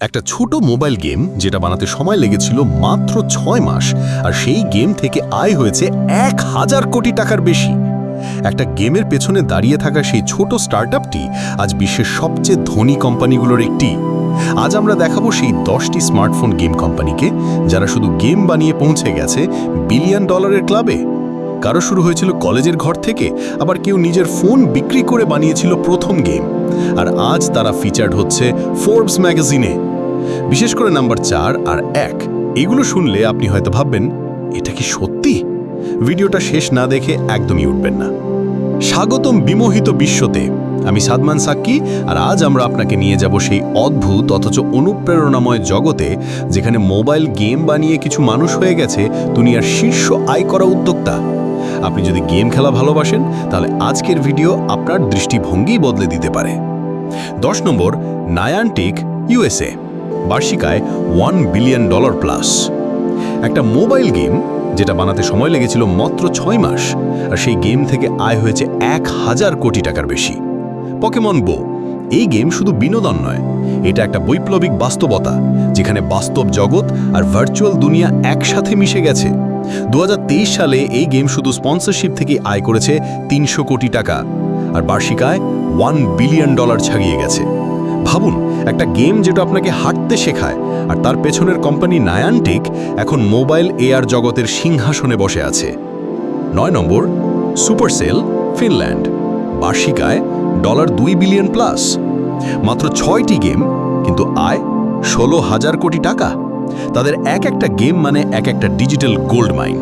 একটা ছোট mobile game যেটা বানাতে সময় লেগেছিল মাত্র ছয় মাস, আর সেই গেম থেকে আয় হয়েছে এক হাজার কোটি টাকার বেশি। একটা গেমের পেছনে দাঁড়িয়ে থাকা সেই ছোট স্টার্টআপটি আজ বিশ্বের সবচেয়ে ধনী কোম্পানিগুলোর একটি। আজ আমরা দেখাবো সেই দশটি স্মার্টফোন গেম কোম্পানিকে যারা শুধু গেম বানিয়ে পৌঁছে গেছে বিলিয়ন ডলারের ক্লাবে কারও শুরু হয়েছিল কলেজের ঘর থেকে, আবার কেউ নিজের ফোন বিক্রি করে বানিয়েছিল প্রথম গেম আর আজ তারা ফিচার্ড হচ্ছে ফোর্বস ম্যাগাজিনে বিশেষ করে নাম্বার চার আর এক। এগুলো শুনলে আপনি হয়তো ভাববেন, এটা কি সত্যি? ভিডিওটা শেষ না দেখে একদমই উঠবেন না। স্বাগতম বিমোহিত বিশ্বতে। আমি সাদমান সাক্কি আর আজ আমরা আপনাকে নিয়ে যাব সেই অদ্ভুত অথচ অনুপ্রেরণাময় জগতে যেখানে মোবাইল গেম বানিয়ে কিছু মানুষ হয়ে গেছে দুনিয়ার শীর্ষ আয় করা উদ্যোক্তা। আপনি যদি গেম খেলা ভালোবাসেন, তাহলে আজকের ভিডিও আপনার দৃষ্টিভঙ্গি বদলে দিতে পারে। দশ নম্বর, নায়ান্টিক, ইউএসএ। বার্ষিকায় ওয়ান বিলিয়ন ডলার প্লাস একটা মোবাইল গেম যেটা বানাতে সময় লেগেছিল মাত্র ছয় মাস, আর সেই গেম থেকে আয় হয়েছে এক হাজার কোটি টাকার বেশি। পকেমন বো এই গেম শুধু বিনোদন নয়, এটা একটা বৈপ্লবিক বাস্তবতা, যেখানে বাস্তব জগৎ আর ভার্চুয়াল দুনিয়া একসাথে মিশে গেছে। দু হাজার তেইশ সালে এই গেম শুধু স্পন্সরশিপ থেকে আয় করেছে তিনশো কোটি টাকা, আর বার্ষিকায় ওয়ান বিলিয়ন ডলার ছাগিয়ে গেছে। ভাবুন একটা গেম যেটা আপনাকে হাঁটতে শেখায়, আর তার পেছনের কোম্পানি নায়ান্টিক এখন মোবাইল এআর জগতের সিংহাসনে বসে আছে। নয় নম্বর সুপারসেল ফিনল্যান্ড বার্ষিকায় ডলার দুই বিলিয়ন প্লাস। মাত্র ছয়টি গেম, কিন্তু আয় ষোলো হাজার কোটি টাকা। তাদের এক একটা গেম মানে এক একটা ডিজিটাল গোল্ড মাইন।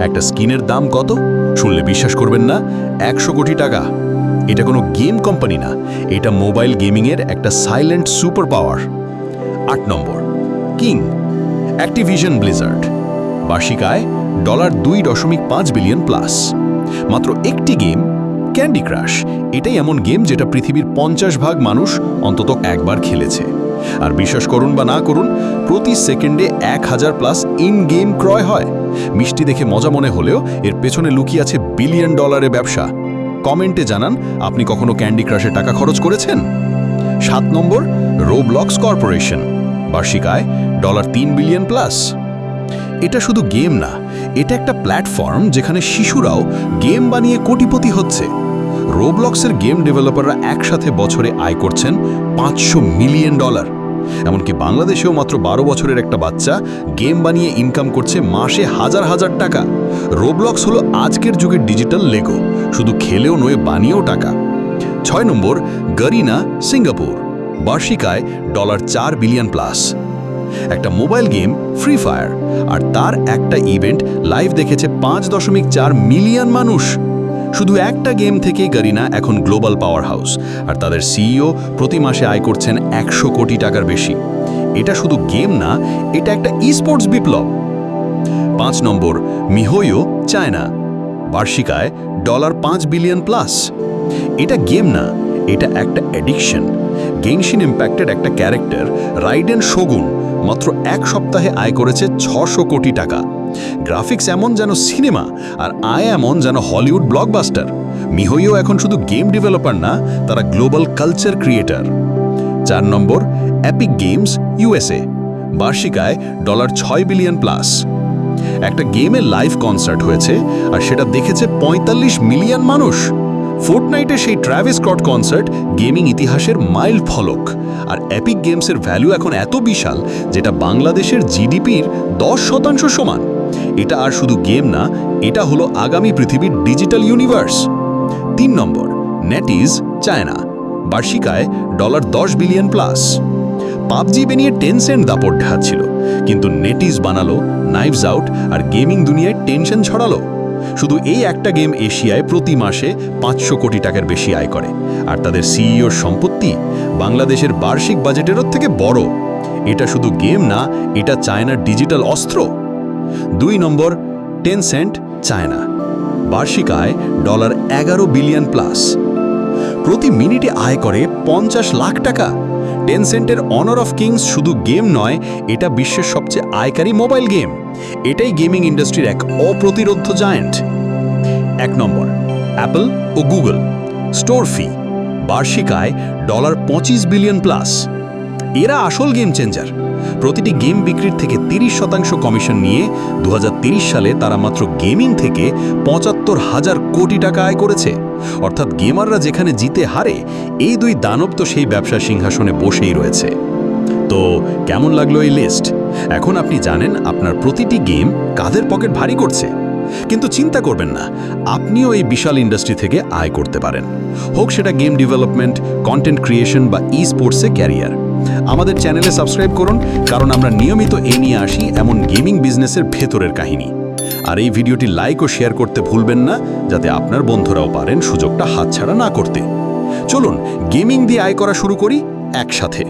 একটা স্কিনের দাম কত? শুনলে বিশ্বাস করবেন না, একশো কোটি টাকা। এটা কোনো গেম কোম্পানি না। এটা মোবাইল গেমিংয়ের একটা সাইলেন্ট সুপার পাওয়ার। আট নম্বর, কিং, অ্যাক্টিভিশন ব্লিজার্ড। বার্ষিক আয় ডলার দুই দশমিক পাঁচ বিলিয়ন প্লাস। মাত্র একটি গেম, ক্যান্ডি ক্রাশ। এটাই এমন গেম যেটা পৃথিবীর পঞ্চাশ ভাগ মানুষ অন্তত একবার খেলেছে। আর বিশ্বাস করুন বা না করুন, প্রতি সেকেন্ডে এক হাজার প্লাস ইন গেম ক্রয় হয়। মিষ্টি দেখে মজা মনে হলেও এর পেছনে লুকিয়ে আছে বিলিয়ন ডলারের ব্যবসা। কমেন্টে জানান, আপনি কখনো ক্যান্ডি ক্রাশে টাকা খরচ করেছেন? সাত নম্বর রোবলক্স কর্পোরেশন বার্ষিক আয় ডলার তিন বিলিয়ন প্লাস এটা শুধু গেম না, এটা একটা প্ল্যাটফর্ম যেখানে শিশুরাও গেম বানিয়ে কোটিপতি হচ্ছে। রোবলক্সের গেম ডেভেলপাররা একসাথে বছরে আয় করছেন পাঁচশো মিলিয়ন ডলার এমনকি বাংলাদেশেও মাত্র বারো বছরের একটা বাচ্চা গেম বানিয়ে ইনকাম করছে মাসে হাজার হাজার টাকা। রোবলক্স হলো আজকের যুগের ডিজিটাল লেগো শুধু খেলেও নয়, বানিয়েও টাকা। ছয় নম্বর, গরিনা, সিঙ্গাপুর। বার্ষিক আয় ডলার চার বিলিয়ন প্লাস। একটা মোবাইল গেম, ফ্রি ফায়ার। আর তার একটা ইভেন্ট লাইভ দেখেছে পাঁচ দশমিক চার মিলিয়ন মানুষ। শুধু একটা গেম থেকে গরিনা এখন গ্লোবাল পাওয়ার হাউস আর তাদের সিইও প্রতি মাসে আয় করছেন একশো কোটি টাকার বেশি। এটা শুধু গেম না, এটা একটা ই স্পোর্টস বিপ্লব। পাঁচ নম্বর মিহোয়ো চায়না। বার্ষিক আয় ডলার পাঁচ বিলিয়ন প্লাস। এটা গেম না, এটা একটা অ্যাডিকশন গেনশিন ইম্প্যাক্টেড একটা ক্যারেক্টার, রাইডেন শগুন, মাত্র এক সপ্তাহে আয় করেছে ছশো কোটি টাকা। গ্রাফিক্স এমন যেন সিনেমা, আর আয় এমন যেন হলিউড ব্লকবাস্টার। মিহইও এখন শুধু গেম ডেভেলপার না, তারা গ্লোবাল কালচার ক্রিয়েটার। চার নম্বর অ্যাপিক গেমস ইউএসএ বার্ষিক আয় ডলার ছয় বিলিয়ন প্লাস। একটা গেমের লাইভ কনসার্ট হয়েছে, আর সেটা দেখেছে ৪৫ মিলিয়ন মানুষ। ফোর্টনাইটে সেই ট্র্যাভিস স্কট কনসার্ট গেমিং ইতিহাসের মাইল ফলক। আর অ্যাপিক গেমসের ভ্যালু এখন এত বিশাল, যেটা বাংলাদেশের জিডিপির দশ শতাংশ সমান। এটা আর শুধু গেম না, এটা হলো আগামী পৃথিবীর ডিজিটাল ইউনিভার্স তিন নম্বর নেটিজ চায়না বার্ষিক আয় ডলার দশ বিলিয়ন প্লাস পাবজি বেনিয়ে টেনসেন্ট দাপট ঢাচ্ছিল কিন্তু নেটিজ বানালো নাইভস আউট আর গেমিং দুনিয়ায় টেনশন ছড়ালো। শুধু এই একটা গেম এশিয়ায় প্রতি মাসে পাঁচশো কোটি টাকার বেশি আয় করে। আর তাদের সিইওর সম্পত্তি বাংলাদেশের বার্ষিক বাজেটেরও থেকে বড়। এটা শুধু গেম না, এটা চায়নার ডিজিটাল অস্ত্র। দুই নম্বর টেন সেন্ট চায়না বার্ষিক আয় ডলার এগারো বিলিয়ন প্লাস প্রতি মিনিটে আয় করে পঞ্চাশ লাখ টাকা। টেনসেন্টের অনার অফ কিংস শুধু গেম নয়, এটা বিশ্বের সবচেয়ে আয়কারী মোবাইল গেম এটাই গেমিং ইন্ডাস্ট্রির এক অপ্রতিরোধ জায়েন্ট এক নম্বর অ্যাপল ও গুগল স্টোর ফি বার্ষিক আয় ডলার পঁচিশ বিলিয়ন প্লাস এরা আসল গেম চেঞ্জার প্রতিটি গেম বিক্রির থেকে তিরিশ শতাংশ কমিশন নিয়ে দুহাজার তেইশ সালে তারা মাত্র গেমিং থেকে পঁচাত্তর হাজার কোটি টাকা আয় করেছে। অর্থাৎ গেমাররা যেখানে জিতে হারে, এই দুই দানব তো সেই ব্যবসা সিংহাসনে বসেই রয়েছে। তো কেমন লাগল এই লিস্ট এখন আপনি জানেন আপনার প্রতিটি গেম কাদের পকেট ভারী করছে। কিন্তু চিন্তা করবেন না, আপনিও এই বিশাল ইন্ডাস্ট্রি থেকে আয় করতে পারেন। হোক সেটা গেম ডেভেলপমেন্ট কন্টেন্ট ক্রিয়েশন বা ই স্পোর্টসে ক্যারিয়ার আমাদের চ্যানেলে সাবস্ক্রাইব করুন, কারণ আমরা নিয়মিত এ নিয়ে আসি এমন গেমিং বিজনেসের ভেতরের কাহিনী। আর এই ভিডিওটি লাইক ও শেয়ার করতে ভুলবেন না, যাতে আপনার বন্ধুরাও পারেন সুযোগটা হাতছাড়া না করতে। চলুন, গেমিং দিয়ে আয় করা শুরু করি একসাথে।